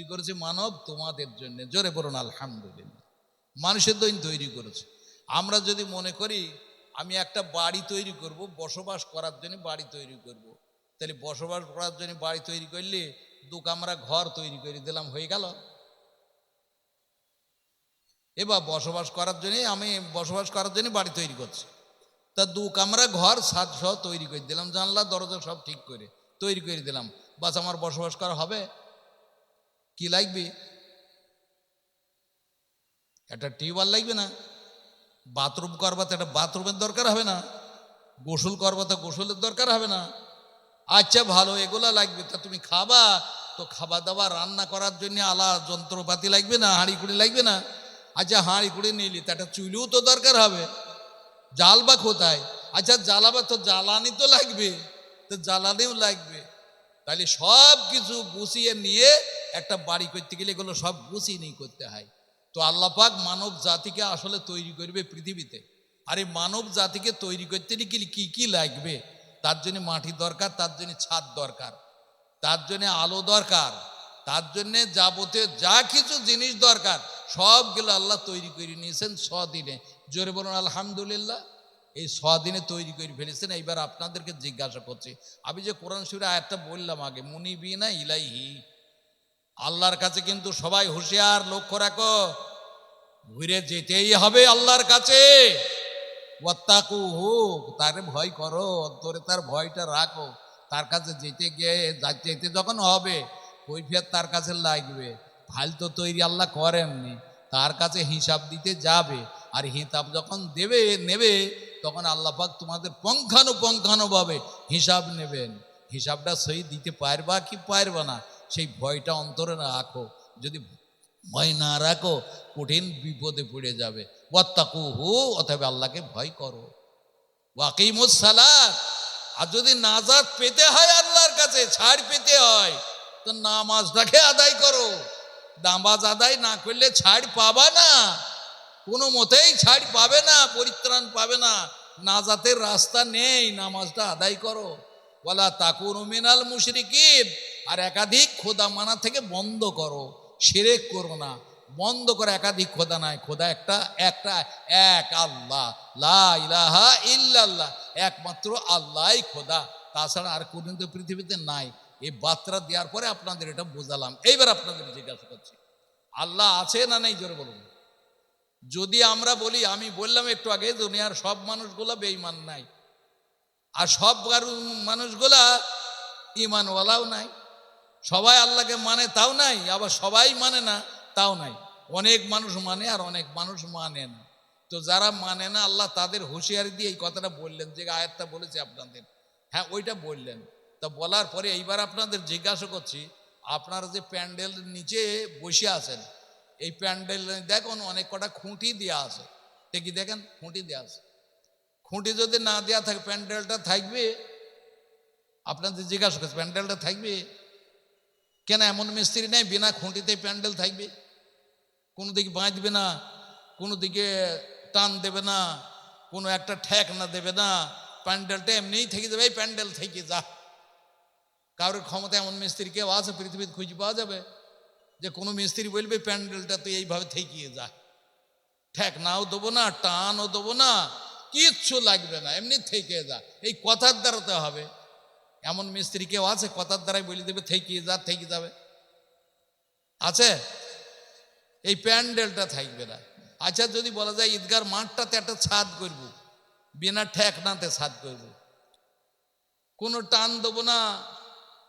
তৈরি করেছে মানব তোমাদের জন্য। জোরে বলুন, আলহামদুলিল্লাহ। মানুষের দৈন তৈরি করেছে। আমরা যদি মনে করি, আমি একটা বাড়ি তৈরি করব, বসবাস করার জন্য বাড়ি তৈরি করব। তাহলে বসবাস করার জন্য বাড়ি তৈরি করলে দু কামরা ঘর তৈরি করে দিলাম, হয়ে গেল। এবার বসবাস করার জন্য, আমি বসবাস করার জন্য বাড়ি তৈরি করছি। তা দু কামরা ঘর সাত তৈরি করে দিলাম, জানলা, দরজা সব ঠিক করে, তৈরি করে দিলাম। বাস আমার বসবাস করা হবে। কি লাগবে? একটা টিউবওয়েল লাগবে না। বাথরুম করবা তো একটা বাথরুমের দরকার হবে না। গোসল করবা তো গোসলের দরকার হবে না। আচ্ছা ভালো, এগুলা লাগবে। তা তুমি খাবা? তো খাওয়া দাওয়া রান্না করার জন্য আলা যন্ত্রপাতি লাগবে না হাঁড়ি কুড়ি লাগবে না। আচ্ছা হাঁড়ি কুড়ি নিলি, তা একটা চুলিও তো দরকার হবে। জাল বা কোথায়? আচ্ছা জ্বালাবা তো জ্বালানি তো লাগবে। তো জ্বালানিও লাগবে। তাহলে সব কিছু গুছিয়ে নিয়ে একটা বাড়ি করতে গেলে এগুলো সব গুছিয়ে নিয়ে করতে হয়। তো আল্লাপাক মানব জাতিকে আসলে তৈরি করবে পৃথিবীতে। আর এই মানব জাতিকে তৈরি করতে গেলে কি কি লাগবে? তার জন্য মাটি দরকার, তার জন্য ছাদ দরকার, তার জন্য আলো দরকার, তার জন্য যাবতীয় যা কিছু জিনিস দরকার, সবগুলো আল্লাহ তৈরি করে নিয়েছেন দিনে জোরে বলুন, আলহামদুলিল্লাহ। এই দিনে তৈরি করে ফেলেছেন। এইবার আপনাদেরকে জিজ্ঞাসা করছি, আমি যে কোরআন শিবির আয়াতটা বললাম আগে, মুনিবিনা ইলাইহি আল্লাহর কাছে কিন্তু সবাই হুঁশিয়ার, লক্ষ্য রাখো। ঘুরে যেতেই হবে আল্লাহর কাছে। হোক তার ভয় করো, অন্তরে তার ভয়টা রাখো। তার কাছে যেতে গিয়ে যেতে যখন হবে, কৈফিয়ত তার কাছে লাগবে। ফাইল তো তৈরি আল্লাহ করেননি। তার কাছে হিসাব দিতে যাবে। আর হিসাব যখন দেবে, নেবে, তখন আল্লাহ পাক তোমাদের পঙ্খানুপঙ্খানুভাবে হিসাব নেবেন। হিসাবটা সই দিতে পারবা কি পারবা না? সেই ভয়টা অন্তরে রাখো। যদি ভয় না রাখো, কঠিন বিপদে পড়ে যাবে। ওয়াত্তাকু হু অথবা আল্লাহকে ভয় করো। ওয়াকিমুস সালাত। আর যদি নাজাত পেতে হয় আল্লাহর কাছে, ছাড় পেতে হয়, তো নামাজটাকে আদায় করো। নামাজ আদায় না করলে ছাড় পাবা না। কোনো মতেই ছাড় পাবে না, পরিত্রাণ পাবে না। নাজাতের রাস্তা নেই, নামাজটা আদায় করো। বলা তাকুন মিনাল মুশরিকিন। আর একাধিক খোদা মানা থেকে বন্ধ করো, সেরেক করো না। বন্ধ করে একাধিক খোদা নাই, খোদা একটা একটা, এক আল্লাহ। লা ইলাহা ইল্লাল্লাহ, একমাত্র আল্লাহই খোদা। তাছাড়া আর কোনো তো পৃথিবীতে নাই। এই বার্তা দেওয়ার পরে আপনাদের এটা বোঝালাম। এইবার আপনাদের জিজ্ঞাসা করছি, আল্লাহ আছে না নেই? জোরে বলুন। যদি আমরা বলি, আমি বললাম একটু আগে, দুনিয়ার সব মানুষগুলা বেঈমান নাই। আর সব মানুষগুলা ইমানওয়ালাও নাই। সবাই আল্লাহকে মানে তাও নাই, আবার সবাই মানে না, তাও নাই। অনেক মানুষ মানে আর অনেক মানুষ মানে না। তো যারা মানে না, আল্লাহ তাদের হুঁশিয়ারি দিয়ে এই কথাটা বললেন, যে আয়াতটা বলেছে আপনাদের। হ্যাঁ ওইটা বললেন। তা বলার পরে এইবার আপনাদের জিজ্ঞাসা করছি, আপনারা যে প্যান্ডেল নিচে বসে আছেন, এই প্যান্ডেল দেখুন, অনেক কটা খুঁটি দেওয়া আছে। দেখি দেখেন? খুঁটি দেওয়া আছে। খুঁটি যদি না দেওয়া থাকে, প্যান্ডেলটা থাকবে? আপনাদের জিজ্ঞাসা করছে, প্যান্ডেলটা থাকবে? কেন এমন মিস্ত্রি নেই? বিনা খুঁটিতে প্যান্ডেল থাকবে। কোনো দিকে বাঁধবে না, কোনো দিকে টান দেবে না, কোনো একটা ঠেক না দেবে না। প্যান্ডেলটা এমনিই থেকে যাবে, এই প্যান্ডেল থেকে যা। কারোর ক্ষমতা এমন মিস্ত্রি কেউ আছে, পৃথিবীতে খুঁজে পাওয়া যাবে? যে কোনো মিস্ত্রি বলবে, প্যান্ডেলটা তো এইভাবে থেকিয়ে যা। ঠেক নাও দেবো না, টানও দেবো না, কিচ্ছু লাগবে না, এমনি থেকে যা। এই কথার দ্বারাতে হবে। এমন মিস্ত্রি কেউ আছে? কথার দ্বারাই বলে দেবে থেকিয়ে যা থেকে যাবে। আছে? এই প্যান্ডেলটা থাকবে না। আচ্ছা যদি বলা যায় ঈদগার মাঠটাতে একটা ছাদ করব, বিনা ঠেক নাতে ছাদ করব। কোনো টান দেবো না,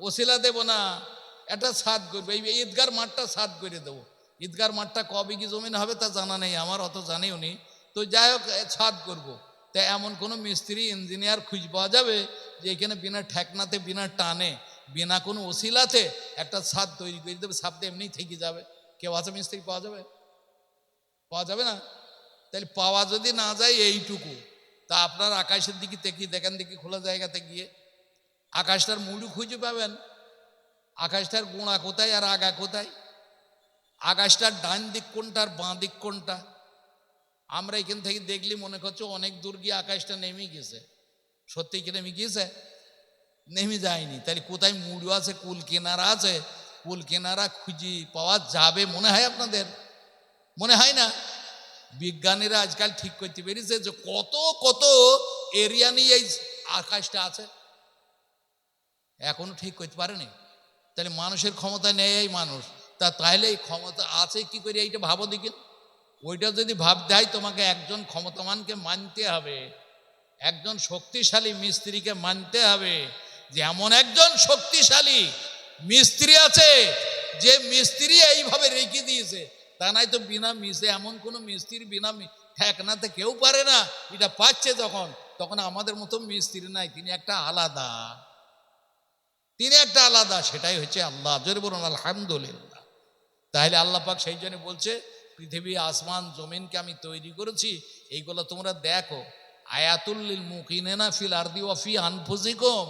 ওসিলা দেবো না, একটা ছাদ করব। এই ঈদগার মাঠটা ছাদ করে দেবো। ঈদগার মাঠটা কবে কি জমিন হবে তা জানা নেই, আমার অত জানিও নি তো যাই হোক ছাদ করব। তা এমন কোনো মিস্ত্রি ইঞ্জিনিয়ার খুঁজ পাওয়া যাবে যে এখানে বিনা ঠেকনাতে, বিনা টানে, বিনা কোনো ওসিলাতে একটা ছাদ তৈরি করে দেবে ছাদটা এমনি থেকে যাবে। কেউ আছে মিস্ত্রি পাওয়া যাবে? পাওয়া যাবে না? তাহলে পাওয়া যদি না যায় এইটুকু, তা আপনার আকাশের দিকে দেখি দেখেন দেখি খোলা জায়গাতে গিয়ে আকাশটার মুড়ু খুঁজে পাবেন। আকাশটার গোড়া কোথায় আর আগা কোথায়? আকাশটার ডান দিক কোনটা আর বাঁ দিক কোনটা? আমরা এখান থেকে দেখলি মনে করছ অনেক দূর গিয়ে আকাশটা নেমে গেছে। সত্যি কি নেমে গিয়েছে? নেমে যায়নি। তাহলে কোথায় মুড়ু আছে? কুল কেনারা আছে? কুল কেনারা খুঁজি পাওয়া যাবে মনে হয় আপনাদের? মনে হয় না? বিজ্ঞানীরা আজকাল ঠিক করতে পেরেছে যে কত কত এরিয়া নিয়ে এই আকাশটা আছে। এখনও ঠিক করতে পারেনি। তাহলে মানুষের ক্ষমতা নেই এই মানুষ। তা তাহলে এই ক্ষমতা আছে কি করে? এইটা ভাবো দিকে ওইটা যদি ভাবতে হয় তোমাকে একজন ক্ষমতামানকে মানতে হবে, একজন শক্তিশালী মিস্ত্রিকে মানতে হবে, যে এমন একজন শক্তিশালী মিস্ত্রি আছে, যে মিস্ত্রি এইভাবে রেখে দিয়েছে। তা নাই তো বিনা মিশে এমন কোনো মিস্ত্রি বিনা ঠেকনাতে কেউ পারে না, এটা পাচ্ছে যখন, তখন আমাদের মতো মিস্ত্রি নাই, তিনি একটা আলাদা। তিনি একটা আলাদা, সেটাই হচ্ছে আল্লাহ। জোরে বলুন, আলহামদুলিল্লাহ। তাহলে আল্লাহ পাক সেই জন্য বলছে পৃথিবী, আসমান, জমিনকে আমি তৈরি করেছি, এইগুলো তোমরা দেখো। আয়াতুল্লিল মুকিনেনা ফিল আরদি ওয়াফি আনফুজিকম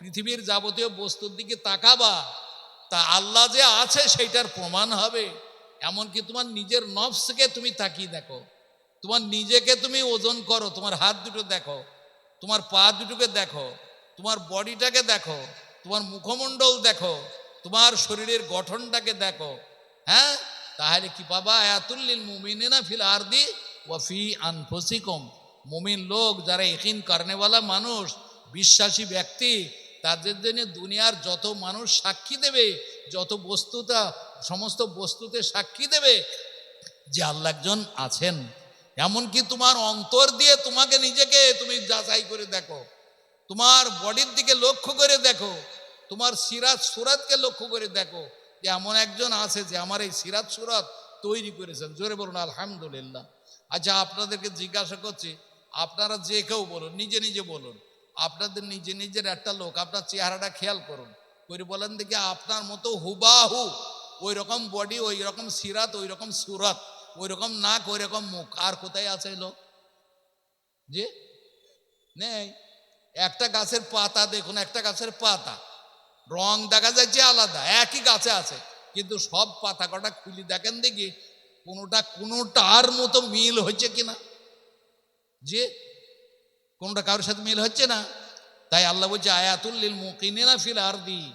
পৃথিবীর যাবতীয় বস্তুর দিকে তাকাবা, তা আল্লাহ যে আছে সেইটার প্রমাণ হবে। এমনকি তোমার নিজের নফসকে তুমি তাকিয়ে দেখো। তোমার নিজেকে তুমি ওজন করো, তোমার হাত দুটো দেখো, তোমার পা দুটোকে দেখো, তোমার বডিটাকে দেখো, তোমার মুখমণ্ডল দেখো, তোমার শরীরের গঠনটাকে দেখো। হ্যাঁ? তাহলে কি পাবা আয়াতুল্লিল মুমিনেনা ফিল আরদি ওয়াফি আনফুসিকম। মুমিন লোক যারা ইকিন কারণেওয়ালা মানুষ, বিশ্বাসী ব্যক্তি, তাদের জন্য দুনিয়ার যত মানুষ সাক্ষী দেবে, যত বস্তুতা, সমস্ত বস্তুতে সাক্ষী দেবে, যে আল্লাহ একজন আছেন। এমনকি তোমার অন্তর দিয়ে তোমাকে নিজেকে তুমি যাচাই করে দেখো, তোমার বডির দিকে লক্ষ্য করে দেখো, তোমার সিরাত সুরাতকে লক্ষ্য করে দেখো যে এমন একজন আছে যে আমার এই সিরাত সুরাত তৈরি করেছেন। জোরে বলুন, আলহামদুলিল্লাহ। আচ্ছা আপনাদেরকে জিজ্ঞাসা করছি, আপনারা যে কেউ বলুন, নিজে নিজে বলুন। আপনাদের নিজে নিজের একটা লোক, আপনার চেহারাটা খেয়াল করুন। করে বলেন দেখি, আপনার মতো হুবাহু ওই রকম বডি ওই রকম সিরাত ওই রকম সুরাত ওই রকম নাক ওই রকম মুখ। আর কোথায় আছে লোক? যে নেই। একটা গাছের পাতা দেখুন, একটা গাছের পাতা। রং দেখা যাচ্ছে আলাদা, একই গাছে আছে। কিন্তু সব পাতা কটা খুলি দেখেন দেখি, কোনোটা কোনোটার মতো মিল হচ্ছে কিনা? যে কোনোটা কারোর সাথে মিল হচ্ছে না। তাই আল্লাহ বলছে আয়াতুল্লিল মুকিনা ফিল আরদি।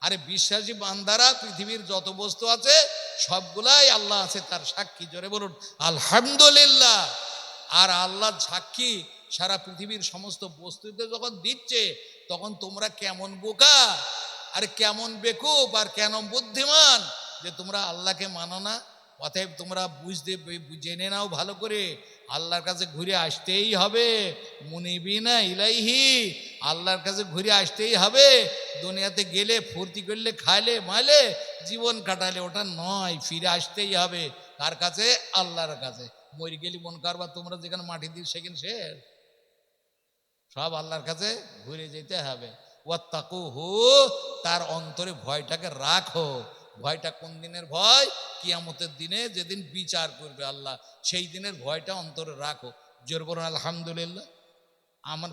আরে বিশ্বাসী বান্দারা, পৃথিবীর যত বস্তু আছে, সবগুলাই আল্লাহ আছে, তার সাক্ষী। জোরে বলুন, আলহামদুলিল্লাহ। আর আল্লাহ সাক্ষী সারা পৃথিবীর সমস্ত বস্তুতে যখন দিচ্ছে, তখন তোমরা কেমন বোকা? আর কেমন বেকুব আর কেন বুদ্ধিমান যে তোমরা আল্লাহকে মানো না, অতএব তোমরা বুঝতে জেনে নাও ভালো করে। আল্লাহর কাছে ঘুরে আসতেই হবে। মুনিবিনা ইলাইহি, আল্লাহর কাছে ঘুরে আসতেই হবে। দুনিয়াতে গেলে, ফুর্তি করলে, খাইলে, মাইলে, জীবন কাটালে ওটা নয়, ফিরে আসতেই হবে। কার কাছে? আল্লাহর কাছে। মরি গেলি মন কারবার তোমরা যেখানে মাটি দিই সেখানে শেষ। সব আল্লাহর কাছে ঘুরে যেতে হবে। তার অন্তরে ভয়টাকে রাখো। ভয়টা কোন দিনের ভয়? কিয়ামতের দিনে যেদিন বিচার করবে আল্লাহ, সেই দিনের ভয়টা অন্তরে রাখো। জোর বলুন, আলহামদুলিল্লাহ। আমার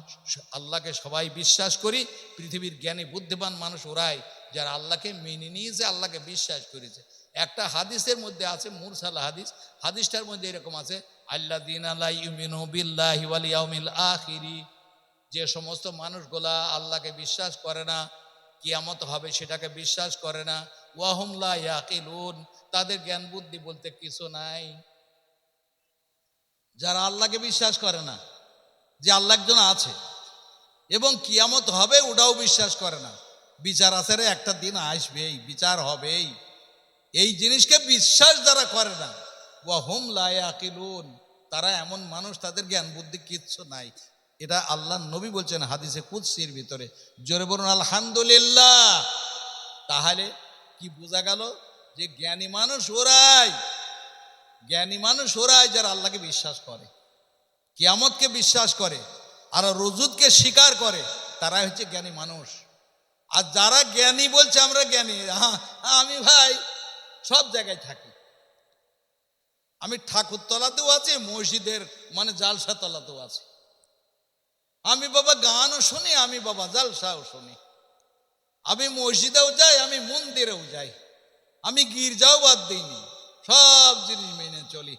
আল্লাহকে সবাই বিশ্বাস করি, পৃথিবীর জ্ঞানী, বুদ্ধিমান মানুষ ওরাই, যারা আল্লাহকে মেনে নিয়েছে, আল্লাহকে বিশ্বাস করেছে। একটা হাদিসের মধ্যে আছে, মুরসাল হাদিস। হাদিসটার মধ্যে এরকম আছে আল্লাহ দিন আল্লাহ ইউমিনু বিল্লাহি ওয়াল ইয়াউমিল আখিরি। যে সমস্ত মানুষগুলা আল্লাহকে বিশ্বাস করে না, কিয়ামত হবে সেটাকে বিশ্বাস করে না ওয়াহুমলা ইয়াকিলুন, তাদের জ্ঞান বুদ্ধি বলতে কিছু নাই। যারা আল্লাহকে বিশ্বাস করে না, যে আল্লাহ একজন আছে, এবং কিয়ামত হবে ওটাও বিশ্বাস করে না। বিচার আচারে একটা দিন আসবেই, বিচার হবেই। এই জিনিসকে বিশ্বাস যারা করে না, ওয়াহুম লায়াকিলুন তারা এমন মানুষ, তাদের জ্ঞান বুদ্ধি কিচ্ছু নাই। এটা আল্লাহ নবী বলছেন হাদিসে কুৎসির ভিতরে। জোরে বলুন, আলহামদুলিল্লাহ। তাহলে কি বোঝা গেল যে জ্ঞানী মানুষ ওরাই, জ্ঞানী মানুষ ওরাই যারা আল্লাহকে বিশ্বাস করে, কিয়ামতকে বিশ্বাস করে, আর রজুদকে স্বীকার করে, তারাই হচ্ছে জ্ঞানী মানুষ। আর যারা জ্ঞানী বলছে, আমরা জ্ঞানী। হ্যাঁ আমি ভাই, সব জায়গায় থাকি। আমি ঠাকুরতলাতেও আছি, মসজিদের মানে জালসা তলাতেও আছি। আমি বাবা গানও শুনি, আমি বাবা জালসাও শুনি। আমি মসজিদেও যাই, আমি মন্দিরেও যাই। আমি গির্জাও বাদ দিইনি, সব জিনিস মেনে চলি।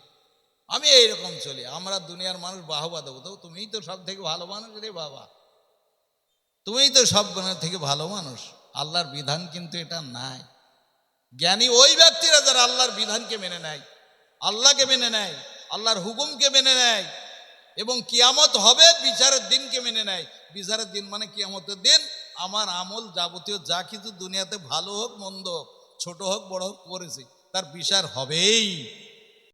আমি এইরকম চলি। আমরা দুনিয়ার মানুষ বাহবা দেবো। তো তুমিই তো সব থেকে ভালো মানুষ রে বাবা। তুমিই তো সব থেকে ভালো মানুষ। আল্লাহর বিধান কিন্তু এটা নাই। জ্ঞানী ওই ব্যক্তিরা যারা আল্লাহর বিধানকে মেনে নেয়, আল্লাহকে মেনে নেয়, আল্লাহর হুকুমকে মেনে নেয় এবং কিয়ামত হবে, বিচারের দিনকে মেনে নেয়। বিচারের দিন মানে কিয়ামতের দিন। আমার আমল যাবতীয় যা কিছু দুনিয়াতে ভালো হোক, মন্দ হোক, ছোট হোক, বড় হোক, করেছি, তার বিচার হবেই।